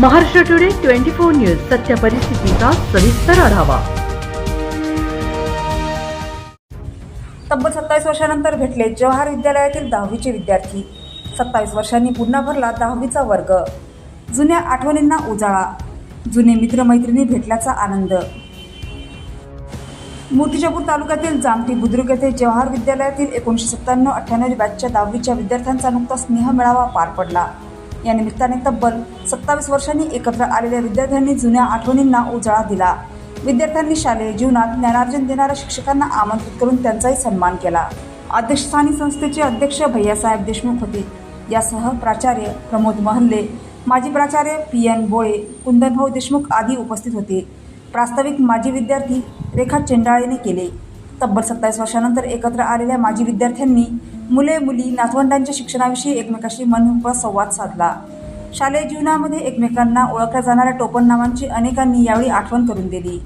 Maharashtra today twenty four news सत्य परिस्थितीचा सविस्तर आढावा. तब्बल सत्तावीस वर्षानंतर भेटले जवाहर विद्यालयातील दहावीचे विद्यार्थी. सत्तावीस वर्षांनी पुन्हा भरला दहावीचा वर्ग. जुन्या आठवणींना उजाळा. जुने मित्रमैत्रिणी भेटल्याचा आनंद. मूर्तिजापूर तालुक्यातील जामठी बुद्रुक येथे जवाहर विद्यालयातील एकोणीसशे सत्त्याण्णव अठ्ठ्याण्णव बॅचच्या दहावीच्या विद्यार्थ्यांचा नुकताच स्नेह मेळावा पार पडला. या निमित्ताने तब्बल सत्तावीस वर्षांनी एकत्र आलेल्या विद्यार्थ्यांनी जुन्या आठवणींना उजाळा दिला. विद्यार्थ्यांनी शालेय जीवनात ज्ञानार्जन देणाऱ्या शिक्षकांना आमंत्रित करून त्यांचाही सन्मान केला. अध्यक्षस्थानी संस्थेचे अध्यक्ष भैयासाहेब देशमुख होते. यासह प्राचार्य प्रमोद महल्ले माजी प्राचार्य पी एन बोळे कुंदनभाऊ देशमुख आदी उपस्थित होते. प्रास्ताविक माजी विद्यार्थी रेखा चेंडाळेने केले. तब्बल सत्तावीस वर्षानंतर एकत्र आलेल्या माजी विद्यार्थ्यांनी मुले मुली नातवंडांच्या शिक्षणाविषयी एकमेकाशी मनमोकळा संवाद साधला. शालेय जीवनामध्ये एकमेकांना ओळखल्या जाणाऱ्या टोपणनामांची अनेकांनी यावेळी आठवण करून दिली.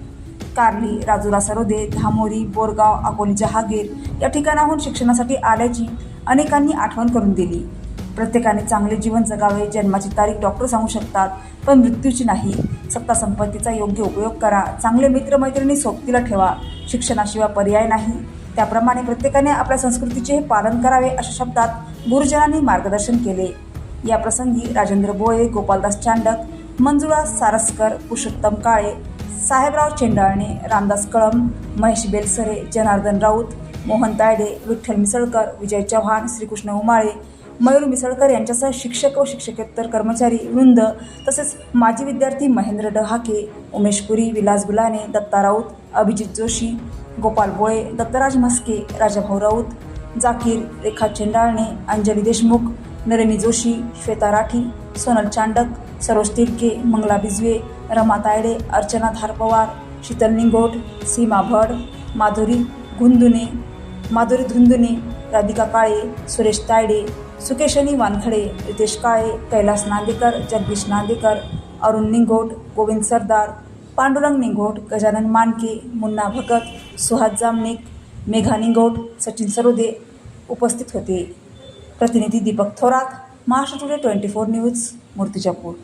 कार्ली राजुरा सरोदे धामोरी बोरगाव अकोली जहागीर या ठिकाणाहून शिक्षणासाठी आल्याची अनेकांनी आठवण करून दिली. प्रत्येकाने चांगले जीवन जगावे जन्माची तारीख डॉक्टर सांगू शकतात पण मृत्यूची नाही. सत्ता संपत्तीचा योग्य उपयोग करा चांगले मित्रमैत्रिणी सोबतीला ठेवा. शिक्षणाशिवाय पर्याय नाही. त्याप्रमाणे प्रत्येकाने आपल्या संस्कृतीचे पालन करावे अशा शब्दात गुरुजनांनी मार्गदर्शन केले. या प्रसंगी राजेंद्र बोये गोपालदास चांडक मंजुळा सारस्कर पुरुषोत्तम काळे साहेबराव चेंडाळणे रामदास कळम महेश बेलसरे जनार्दन राऊत मोहन तायडे विठ्ठल मिसळकर विजय चव्हाण श्रीकृष्ण उमाळे मयूर मिसळकर यांच्यासह शिक्षक व शिक्षकेतर कर्मचारी वृंद तसेच माजी विद्यार्थी महेंद्र डहाके उमेश पुरी विलास गुलाने दत्ता राऊत अभिजित जोशी गोपाल बोळे दत्तराज म्हस्के राजाभाऊ राऊत जाकीर रेखा चेंडाळणे अंजली देशमुख नरेनी जोशी श्वेता राठी सोनल चांडक सरोज तिडके मंगला बिजवे रमा तायडे अर्चना धारपवार शीतल निंगोट सीमा भड माधुरी गुंदुने माधुरी धुंदुने राधिका काळे सुरेश तायडे सुकेशनी वानखडे रितेश काळे कैलास नांदेकर जगदीश नांदेकर अरुण निंगोट गोविंद सरदार पांडुरंग निंगोट गजानन मानके मुन्ना भगत सुहास जामनिक मेघानी गौट सचिन सरोदे उपस्थित होते. प्रतिनिधी Deepak Thorat Maharashtra today twenty four news Murtijapur.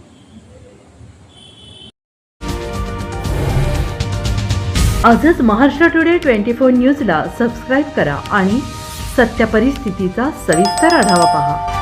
आजच महाराष्ट्र टुडे ट्वेंटी फोर न्यूजला सबस्क्राईब करा आणि सत्य परिस्थितीचा सविस्तर आढावा पहा.